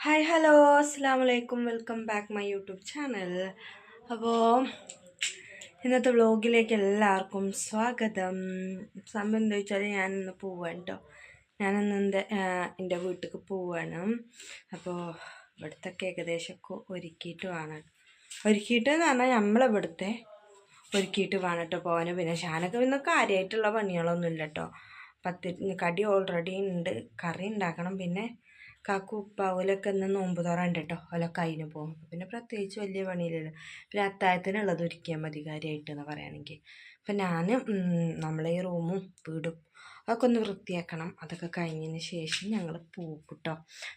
Hi hello അസ്സാം വലൈക്കും welcome back my YouTube channel അപ്പോൾ ഇന്നത്തെ വ്ളോഗിലേക്ക് എല്ലാവർക്കും സ്വാഗതം. സമയം എന്താ വെച്ചാൽ ഞാനിന്ന് പോവാണ് കേട്ടോ ഞാനിന്ന് എന്റെ എന്റെ വീട്ടിലേക്ക് പോവാണ്. അപ്പോൾ ഇവിടുത്തൊക്കെ ഏകദേശമൊക്കെ ഒരുക്കിയിട്ട് വേണം. ഒരുക്കിയിട്ട് എന്ന് പറഞ്ഞാൽ നമ്മളിവിടുത്തെ ഒരുക്കിയിട്ട് വേണം കേട്ടോ പോകാൻ പിന്നെ ഷാനൊക്കെ പിന്നെ കാര്യമായിട്ടുള്ള പണികളൊന്നും ഇല്ല കേട്ടോ പത്തി കടി ഓൾറെഡി ഉണ്ട് കറി ഉണ്ടാക്കണം പിന്നെ കാക്കു ഉപ്പാവലൊക്കെ ഇന്ന് നോമ്പ് തുറണ്ട് കേട്ടോ ഓലൊക്കെ അതിന് പോകും. പിന്നെ പ്രത്യേകിച്ച് വലിയ പണിയില്ലല്ലോ. പിന്നെ അത്താഴത്തിനുള്ളത് ഒരുക്കിയാൽ മതി കാര്യമായിട്ട് എന്ന് പറയുകയാണെങ്കിൽ അപ്പം ഞാൻ നമ്മളെ ഈ റൂമും വീടും അതൊക്കെ ഒന്ന് വൃത്തിയാക്കണം. അതൊക്കെ കഴിഞ്ഞതിന് ശേഷം ഞങ്ങൾ പോകും കേട്ടോ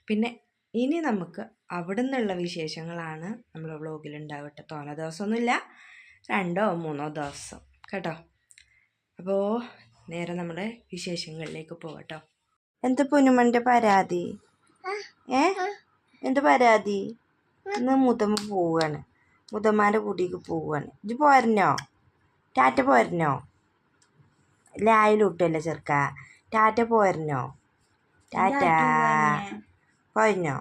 പിന്നെ ഇനി നമുക്ക് അവിടെ നിന്നുള്ള വിശേഷങ്ങളാണ് നമ്മളെ വ്ളോഗിൽ ഉണ്ടാവട്ടെ തോന ദിവസമൊന്നുമില്ല രണ്ടോ മൂന്നോ ദിവസം. കേട്ടോ? അപ്പോൾ നേരെ നമ്മുടെ വിശേഷങ്ങളിലേക്ക് പോകട്ടോ എന്താ പൊന്നുമന്റെ പരാതി? ഏ? എന്താ പരാതി? ഇന്ന് മുതമ്മ പോവുകയാണ് മുതമ്മാന്റെ കൂട്ടിക്ക് പോവുകയാണ് ഇത് പോരണോ ടാറ്റ പോരണോ ലായിലൂട്ടല്ലേ ചെറുക്ക? ടാറ്റ പോരണോ ടാറ്റ. പോരണോ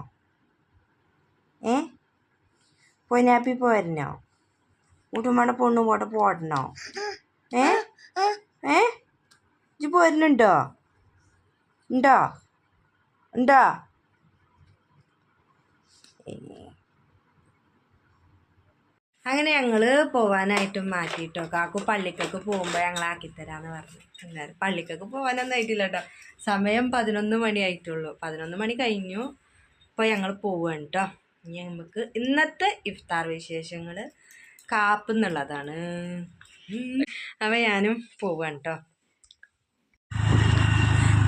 ഏ? പൊന്നാപ്പി പോരണോ മുട്ടുമ്മയുടെ പൊണ്ണും കൂടെ പോടണോ ഏ? ഏ? ഇത് പോരുന്നുണ്ടോ? ഉണ്ടോ? ഉണ്ടോ? അങ്ങനെ ഞങ്ങൾ പോവാനായിട്ടും മാറ്റിയിട്ടോ കാക്കു പള്ളിക്കൊക്കെ പോകുമ്പോൾ ഞങ്ങൾ ആക്കിത്തരാന്ന് പറഞ്ഞു. എല്ലാവരും പള്ളിക്കൊക്കെ പോകാനൊന്നും ആയിട്ടില്ല കേട്ടോ സമയം പതിനൊന്ന് മണി ആയിട്ടുള്ളൂ. പതിനൊന്ന് മണി കഴിഞ്ഞു. അപ്പോൾ ഞങ്ങൾ പോവുകയാണ് കേട്ടോ ഇനി നമുക്ക് ഇന്നത്തെ ഇഫ്താർ വിശേഷങ്ങൾ കാപ്പ് എന്നുള്ളതാണ് അപ്പം ഞാനും പോവുകയാണ് കേട്ടോ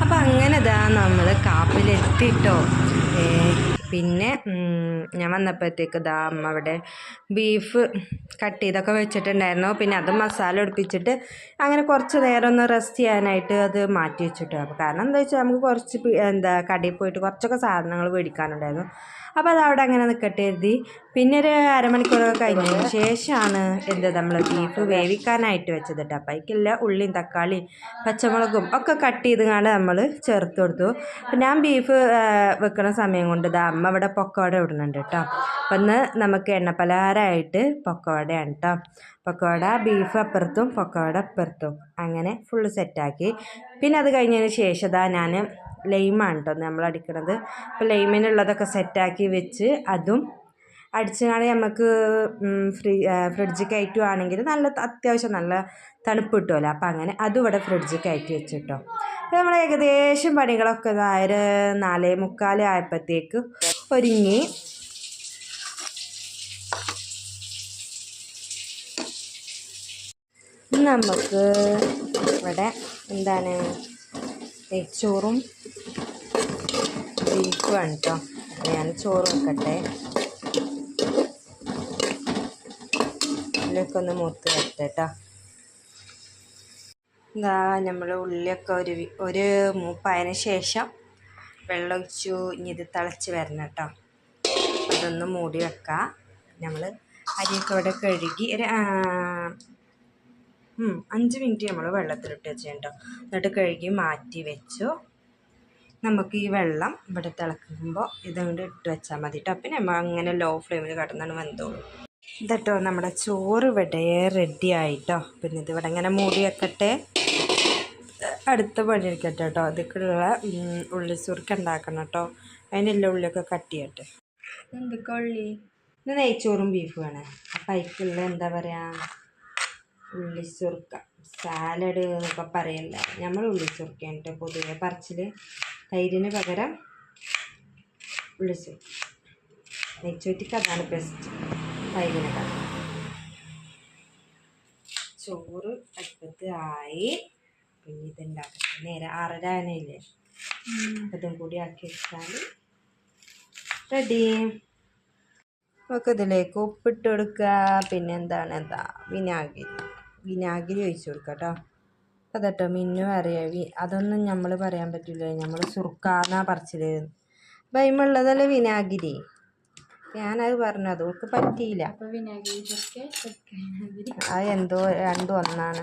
അപ്പം അങ്ങനെ ഇതാ നമ്മൾ കാപ്പിലെത്തിട്ടോ. പിന്നെ ഞാൻ വന്നപ്പോഴത്തേക്ക് ഇതാ അമ്മ അവിടെ ബീഫ് കട്ട് ചെയ്തൊക്കെ വെച്ചിട്ടുണ്ടായിരുന്നു. പിന്നെ അത് മസാല ഒടിപ്പിച്ചിട്ട് അങ്ങനെ കുറച്ച് നേരം ഒന്ന് റെസ്റ്റ് ചെയ്യാനായിട്ട് അത് മാറ്റി വെച്ചിട്ടു. അപ്പോൾ കാരണം എന്താ വെച്ചാൽ നമുക്ക് കുറച്ച് എന്താ കടയിൽ പോയിട്ട് കുറച്ചൊക്കെ സാധനങ്ങൾ മേടിക്കാനുണ്ടായിരുന്നു. അപ്പോൾ അത് അവിടെ അങ്ങനെ നിൽക്കട്ടെ എഴുതി പിന്നെ ഒരു അരമണിക്കൂറൊക്കെ കഴിഞ്ഞതിന് ശേഷമാണ് എന്ത് നമ്മൾ ബീഫ് വേവിക്കാനായിട്ട് വെച്ചത് കേട്ടോ. അപ്പം അതിക്കില്ല ഉള്ളിയും തക്കാളിയും പച്ചമുളകും ഒക്കെ കട്ട് ചെയ്ത് കണ്ട് നമ്മൾ ചേർത്ത് കൊടുത്തു. അപ്പം ഞാൻ ബീഫ് വെക്കുന്ന സമയം കൊണ്ട് ഇതാ അമ്മ ഇവിടെ പൊക്കോട ഇടുന്നുണ്ട് കേട്ടോ അപ്പം ഇന്ന് നമുക്ക് എണ്ണപ്പലഹാരമായിട്ട് പൊക്കോടയാണ് കേട്ടോ പൊക്കവട ബീഫ് അപ്പുറത്തും പൊക്കവട അപ്പുറത്തും. അങ്ങനെ ഫുള്ള് സെറ്റാക്കി പിന്നെ അത് കഴിഞ്ഞതിന് ശേഷം ഇതാ ഞാൻ ലൈമാണ് കേട്ടോ നമ്മൾ അടിക്കണത്. അപ്പോൾ ലൈമിനുള്ളതൊക്കെ സെറ്റാക്കി വെച്ച് അതും അടിച്ചാണ് നമുക്ക് ഫ്രീ ഫ്രിഡ്ജ് കയറ്റുവാണെങ്കിൽ നല്ല അത്യാവശ്യം നല്ല തണുപ്പ് കിട്ടുമല്ലോ അപ്പോൾ അങ്ങനെ അതും ഇവിടെ ഫ്രിഡ്ജ് കയറ്റി വെച്ചിട്ടോ അപ്പോൾ നമ്മൾ ഏകദേശം പണികളൊക്കെ ഒരു നാലേ മുക്കാൽ ആയപ്പോഴത്തേക്ക് ഒരുങ്ങി നമുക്ക് ഇവിടെ എന്താണ് നെയ്ച്ചോറും ബീഫുമാണ് കേട്ടോ ഞാൻ ചോറ് വെക്കട്ടെ. ഉള്ളിയൊക്കെ ഒന്ന് മൂത്ത് വരട്ടെ കേട്ടോ എന്താ നമ്മൾ ഉള്ളിയൊക്കെ ഒരു ഒരു മൂപ്പായതിന് ശേഷം വെള്ളം ഒഴിച്ചു ഇനി ഇത് തിളച്ച് വരണം കേട്ടോ. അതൊന്ന് മൂടി വെക്കാം. നമ്മൾ അരിയൊക്കെ ഇവിടെ കഴുകി ഒരു അഞ്ച് മിനിറ്റ് നമ്മൾ വെള്ളത്തിലിട്ട് വെച്ചിട്ടുണ്ടോ. എന്നിട്ട് കഴുകി മാറ്റി വെച്ചു. നമുക്ക് ഈ വെള്ളം ഇവിടെ തിളക്കുമ്പോൾ ഇതുകൊണ്ട് ഇട്ട് വെച്ചാൽ മതി കേട്ടോ. പിന്നെ നമ്മൾ അങ്ങനെ ലോ ഫ്ലെയിമിൽ കിടന്നാണ് വെന്തോളൂ ഇതട്ടോ നമ്മുടെ ചോറ് ഇവിടെ റെഡി ആയിട്ടോ പിന്നെ ഇത് ഇവിടെ ഇങ്ങനെ മൂടി വെക്കട്ടെ. അടുത്ത പണി എടുക്കട്ടെ കേട്ടോ ഇതൊക്കെയുള്ള ഉള്ളി സുറുക്ക ഉണ്ടാക്കണം കേട്ടോ. അതിനെല്ലാം ഉള്ളിയൊക്കെ കട്ട് ചെയ്യട്ടെ. എന്തൊക്കെ ഉള്ളി? ഇത് നെയ്ച്ചോറും ബീഫുമാണ് അപ്പം അതിക്കുള്ള എന്താ പറയുക ഉള്ളിച്ചുറുക്ക സാലഡ് എന്നൊക്കെ പറയല്ല. നമ്മൾ ഉള്ളിച്ചുറുക്കയാണ് കേട്ടോ പൊതുവെ. പറിച്ചിൽ തൈരിന് പകരം ഉള്ളി സുറുക്ക. നെയ്ച്ചോറ്റിക്ക് അതാണ് ബെസ്റ്റ് തൈരിന് പകരം. ചോറ് അടുപ്പത്ത് ആയി. പിന്നെ ഇതുണ്ടാക്കട്ടെ നേരെ ആറര ആനയില്ലേ അതും കൂടി ആക്കി വെച്ചാൽ റെഡി നമുക്ക് ഇതിലേക്ക് ഉപ്പിട്ട് കൊടുക്കുക. പിന്നെ എന്താണ്? എന്താ? വിനാഗിരി. വിനാഗിരി ഒഴിച്ചു കൊടുക്കുക കേട്ടോ അതട്ടോ മിന്നു അറിയാം അതൊന്നും നമ്മൾ പറയാൻ പറ്റില്ല നമ്മൾ സുർക്കാന്നാ പറിച്ചിൽ ഭയമുള്ളതല്ലേ വിനാഗിരി? ഞാനത് പറഞ്ഞു. അത് ഓൾക്ക് പറ്റിയില്ല. അത് എന്തോ രണ്ടും ഒന്നാണ്.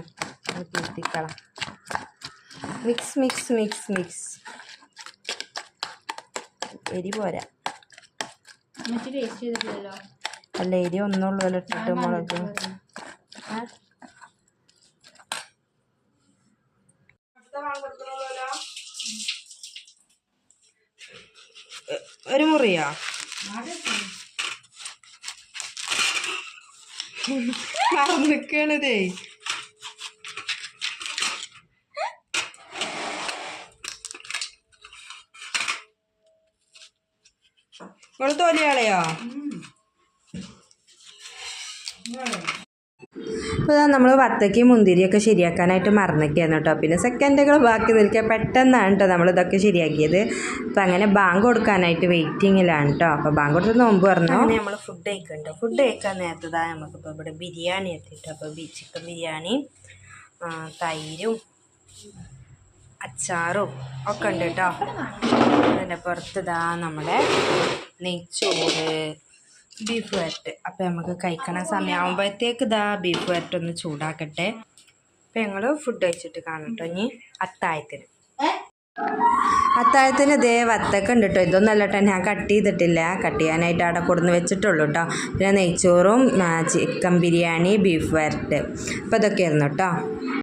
തീർത്തിക്കള മിക്സ് മിക്സ് മിക്സ് മിക്സ് എരി പോരാ അല്ല എരി ഒന്നുള്ളൂ ഇട്ടിട്ട് മുളക് ഒരു മുറിയോ നിക്കണതേ നിങ്ങൾ തോലിയാളെയോ അപ്പോൾ നമ്മൾ വത്തയ്ക്ക് മുന്തിരിയൊക്കെ ശരിയാക്കാനായിട്ട് മറന്നൊക്കെയാണ് കേട്ടോ. പിന്നെ സെക്കൻഡുകൾ ബാക്കി നിൽക്കുക പെട്ടെന്നാണ് കേട്ടോ നമ്മളിതൊക്കെ ശരിയാക്കിയത്. അപ്പോൾ അങ്ങനെ ബാങ്ക് കൊടുക്കാനായിട്ട് വെയിറ്റിങ്ങിലാണ് കേട്ടോ. അപ്പോൾ ബാങ്ക് കൊടുത്ത് നോമ്പ് പറഞ്ഞു അങ്ങനെ നമ്മൾ ഫുഡ് കഴിക്കണ്ടോ. ഫുഡ് കഴിക്കാൻ നേരത്തതാ നമുക്കിപ്പോൾ ഇവിടെ ബിരിയാണി എത്തിയിട്ടോ അപ്പോൾ ചിക്കൻ ബിരിയാണി ആ, തൈരും അച്ചാറും ഒക്കെ ഉണ്ട് കേട്ടോ. അതിന്റെ പുറത്തിതാ നമ്മുടെ നെയ്ച്ചോറ് ബീഫ് വരട്ട്. അപ്പം നമുക്ക് കഴിക്കണ സമയമാകുമ്പോഴത്തേക്ക് ഇതാ ബീഫ് വരട്ട് ഒന്ന് ചൂടാക്കട്ടെ. അപ്പം ഞങ്ങൾ ഫുഡ് കഴിച്ചിട്ട് കാണാം കേട്ടോ ഇനി അത്തായത്തിന്. അത്താഴത്തിന് ഇതേ വത്തൊക്കെ ഉണ്ട് കേട്ടോ. ഇതൊന്നല്ല കേട്ടോ ഞാൻ കട്ട് ചെയ്തിട്ടില്ല. കട്ട് ചെയ്യാനായിട്ട് അവിടെ കൊടുന്ന് വെച്ചിട്ടുള്ളൂ കേട്ടോ. പിന്നെ നെയ്ച്ചോറും ചിക്കൻ ബിരിയാണി ബീഫ് വരട്ട്. അപ്പോൾ ഇതൊക്കെയായിരുന്നു കേട്ടോ.